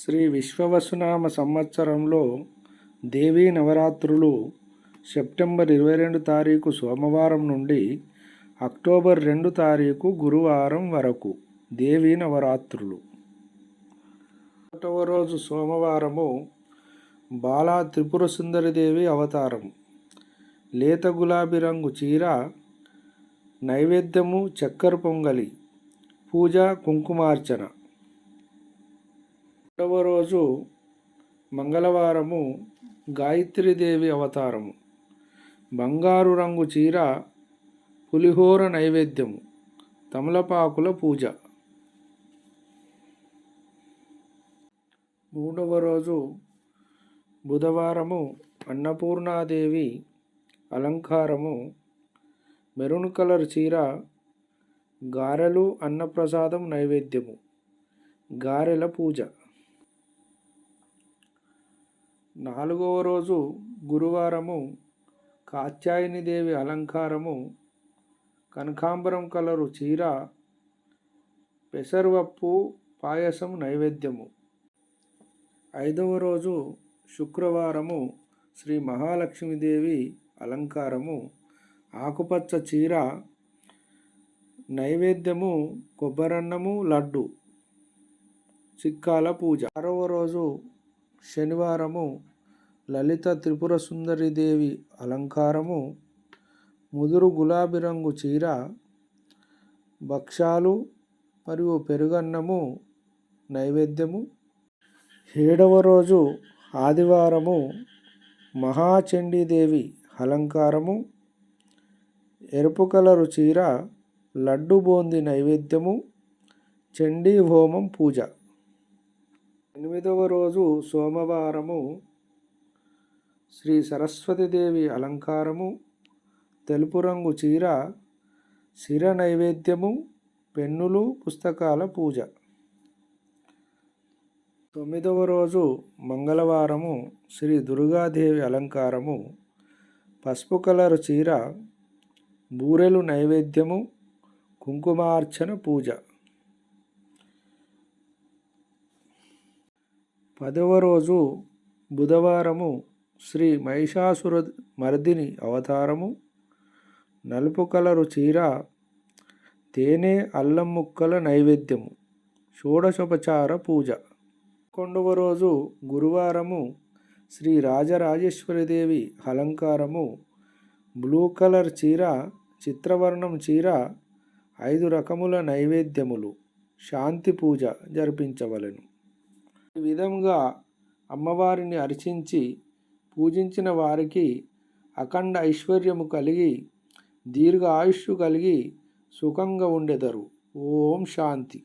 శ్రీ విశ్వవసునామ సంవత్సరంలో దేవీ నవరాత్రులు సెప్టెంబర్ ఇరవై రెండు తారీఖు సోమవారం నుండి అక్టోబర్ రెండు తారీఖు గురువారం వరకు దేవీ నవరాత్రులు. ఒకటవ రోజు సోమవారము బాలా త్రిపుర సుందరిదేవి అవతారం. లేత గులాబీ రంగు చీర నైవేద్యము చక్కెర పొంగలి పూజ కుంకుమార్చన. రెండవ రోజు మంగళవారము గాయత్రీదేవి అవతారము. బంగారు రంగు చీర పులిహోర నైవేద్యము తమలపాకుల పూజ. మూడవ రోజు బుధవారము అన్నపూర్ణాదేవి అలంకారము మెరూన్ కలర్ చీర గారెలు అన్నప్రసాదం నైవేద్యము గారెల పూజ. నాలుగవ రోజు గురువారము కాత్యాయనిదేవి అలంకారము కనకాంబరం కలరు చీర పెసరవప్పు పాయసం నైవేద్యము. ఐదవ రోజు శుక్రవారము శ్రీ మహాలక్ష్మీదేవి అలంకారము ఆకుపచ్చ చీర నైవేద్యము కొబ్బరన్నము లడ్డు చిక్కాల పూజ. ఆరవ రోజు శనివారము లలిత త్రిపుర సుందరిదేవి అలంకారము ముదురు గులాబీ రంగు చీర భక్షాలు మరియు పెరుగన్నము నైవేద్యము. ఏడవ రోజు ఆదివారము మహాచండీదేవి అలంకారము. ఎరుపు కలరు చీర లడ్డు బూంది నైవేద్యము చండీ హోమం పూజ. ఎనిమిదవ రోజు సోమవారము శ్రీ సరస్వతీదేవి అలంకారము తెలుపు రంగు చీర శిర నైవేద్యము పెన్నులు పుస్తకాల పూజ. తొమ్మిదవ రోజు మంగళవారము శ్రీ దుర్గాదేవి అలంకారము పసుపు కలరు చీర బూరెలు నైవేద్యము కుంకుమార్చన పూజ. పదవ రోజు బుధవారము శ్రీ మహిషాసుర మర్దిని అవతారము. నలుపు కలరు చీర తేనె అల్లం ముక్కల నైవేద్యము. షోడశోపచార పూజ. పదకొండవ రోజు గురువారము శ్రీ రాజరాజేశ్వరిదేవి అలంకారము. బ్లూ కలర్ చీర చిత్రవర్ణం చీర ఐదు రకముల నైవేద్యములు. శాంతి పూజ జరిపించవలెను. ఈ విధంగా అమ్మవారిని అర్చించి పూజించిన వారికి అఖండ ఐశ్వర్యము కలిగి దీర్ఘ ఆయుష్ కలిగి సుఖంగా ఉండెదరు. ఓం శాంతి.